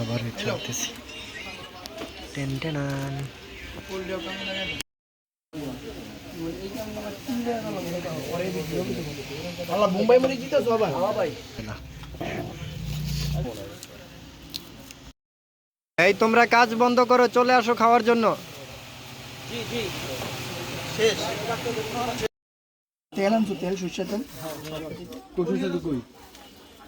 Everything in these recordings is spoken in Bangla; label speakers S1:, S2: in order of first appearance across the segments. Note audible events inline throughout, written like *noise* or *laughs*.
S1: আবার চলতেছি। টেন টেনান
S2: আল্লাহ মুম্বাই মানে জিতেছো আবার?
S1: এই তোমরা কাজ বন্ধ করো চলে আসো খাওয়ার জন্য।
S2: তেল আনছো তেল সর্ষের তেল। তেল কই?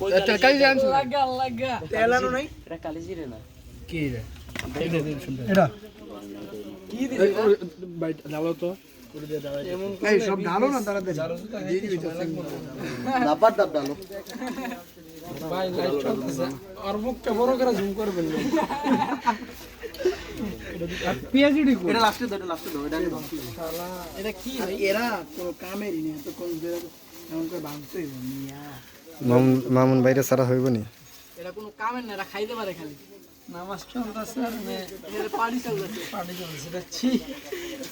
S2: কালি জিরা আনছো লাগা লাগা তেল আনো নাই এটা কালি জিরা না কি রে এটা কি দিছে বাইট ডালো তো এই সব ডালো না তাড়াতাড়ি দিয়ে দিবি তো দাবার দাব ডালো ভাই লাইট চলতেছে আর মুখটা বড় করে জুম করবেন না পিএইচডি কো এটা লাস্টে দাও এটা লাস্টে দাও এটা আগে দাও শালা এটা কি ভাই এরা কোনো কামেরই না তো কোন এমন করে হইব মিয়া
S1: মামুন মামুন বাইরে সারা হইব নি।
S2: এটা কোনো কামের না এরা খাইতে পারে খালি। নামাজ চলতেছে আর মে এটা পানি চলতেছে। পানি চলতেছে এটা ছি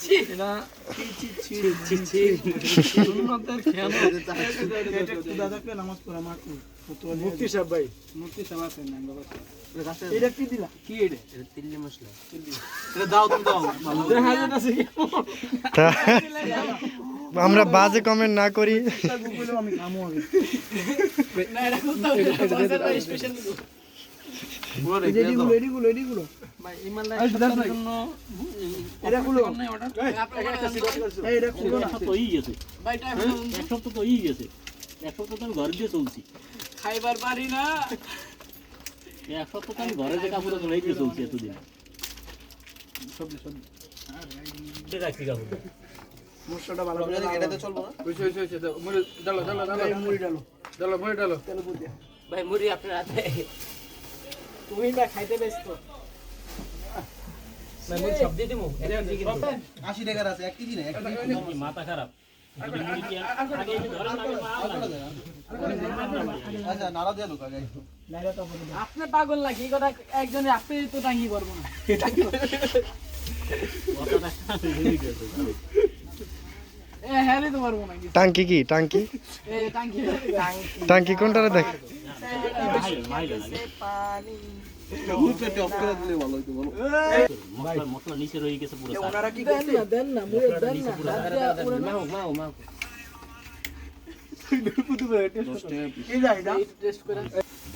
S2: ছি। এটা ছি ছি ছি ছি ছি উন্নতের খেয়াল নামাজ পড়া মাকু মুক্তি সাহেব ভাই। মুক্তি সাহেব আছেন না এটা কি দিলা? কি এটা? এটা তিল্লি মশলা। এটা দাও তুমি দাও। দেখা যাচ্ছে
S1: আমরা বাজে কমেন্ট না করি।
S2: গুগলে আমি কামো আগে। এটা এটা এটা
S3: তো
S2: এটা
S3: তো তো ঘরে চলছি
S2: খাইবার পারি না
S3: এক সপ্তাহ তো আমি ঘরে যে কাপড় চলে চলছি এতদিন
S2: মশলাটা ভালো করে এটাতে চলবো না হইছে হইছে মুড়ি ডালো ডালো ডালো মুড়ি ডালো ডালো মুড়ি ডালো তেল বুঝ
S3: ভাই মুড়ি আপনার হাতে।
S2: তুমি না খাইতে ব্যস্ত।
S3: ভাই মুড়ি সব দিয়ে দিমু।
S2: আশি টাকার আছে এক কেজি না এক কেজি
S3: মাথা খারাপ। মুড়ি।
S2: আচ্ছা
S4: আপনি পাগল নাকি? কথা একজনে আপনি তো টাঙ্গি পারব না *laughs* *laughs*
S3: কথাটা ভুলে গেছে।
S4: এ হ্যাঁ তো পারব না কিছু
S1: টাঙ্কি কি? টাঙ্কি?
S4: এ টাঙ্গি
S1: টাঙ্কি কোনটারে দেখ?
S2: কি।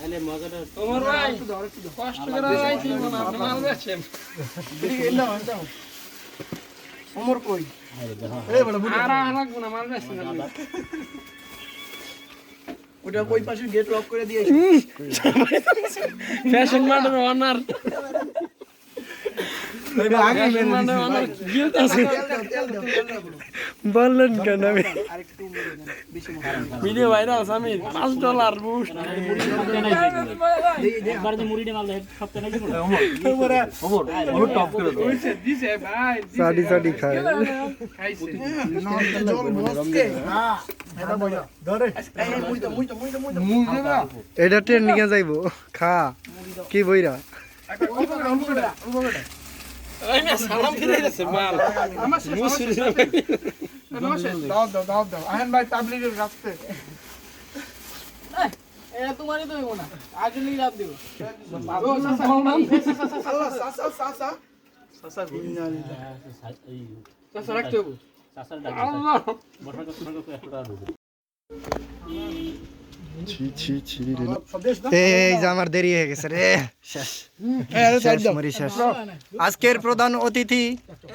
S2: কি
S3: মজাটা
S2: ওমর কই? এ বড় বুড়ি
S4: আর আর লাগবো না মাল বেচছেন আপনি।
S2: ওটা কই পাশে গেট লক করে দিয়েছি
S4: ফ্যাশন মার্টের ওনার
S2: আগে মেরে
S4: মানে ওনার গিলতে
S1: বললেন কেন? আমি
S4: ভিডিও ভাইরাল সামির। 5 ডলার বুস্ট।
S1: সাডি সাডি খায়।
S2: বসকে। হ্যাঁ এটা
S1: ট্রেন নিয়ে যাইবো। খা। কি বইরা?
S4: সালাম ফিরে গেছে মাল।
S2: মুসুরি দাও দাও দাও দাও আহেন ভাই তাবলিগের রাস্তে
S4: এটা তোমারই তো না আগে নিয়ে লাভ দিব
S2: আল্লাহ সাসা সাসা সাসা গুন্না
S3: এই
S4: রাখতে হবে আল্লাহ
S1: ছি ছি ছি এই যে আমার দেরি হয়ে গেছে রে। শেষ। আজকের প্রধান অতিথি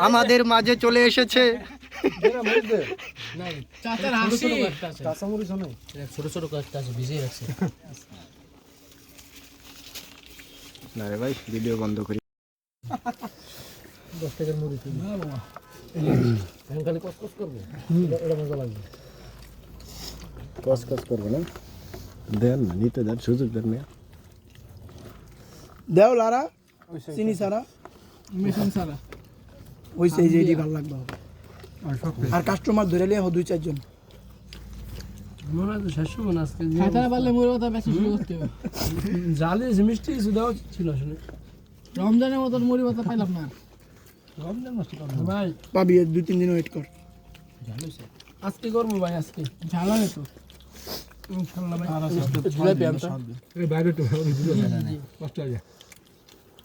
S1: আমাদের মাঝে চলে এসেছে। না রে ভাই ভিডিও বন্ধ করি।
S3: দশ টাকার মুড়ি খালি কস কস করব এটা মজা লাগবে।
S1: কস কস করব না? দেন না নিতে দেন সুযোগ দেন না
S2: দেও লারা চিনি সারা
S4: মিশন সারা
S2: ওই সেই যে এটি ভালো লাগবে আর কাস্টমার ধরে লিয়ে দুই চারজন।
S4: রমজানের মতন মুড়ি পাইলাম না
S5: ভাই।
S2: পাবি দুই তিন দিন ওয়েট কর।
S5: আজকে করব ভাই আজকে।
S4: ঝাল তো।
S5: ইনশাল্লাহ ভাই।
S2: জিলাপি আনতা।
S5: বাইরে তো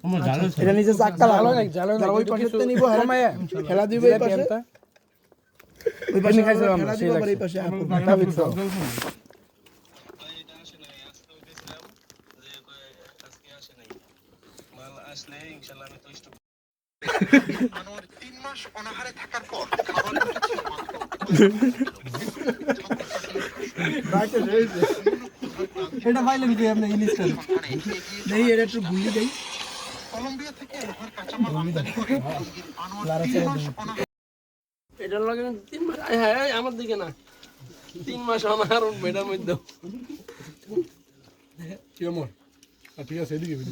S5: আমার জালে
S2: এটা নিচে চাক্কা লাগা যারা ওই পাশে নিব খেলা দিবে এই পাশে। ওই পাশে খেলা দিবে আবার এই পাশে
S5: এটা পাইলেন কি আপনি ইলিশটা
S2: নেই এটা একটু গুলি দেই।
S5: এটার লগে তিন মাস আয় হ্যাঁ আমার দিকে না। তিন মাস উঠবে এটার মধ্যে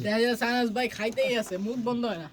S4: দেখা যায় সানাস ভাই খাইতেই আছে মুখ বন্ধ হয় না।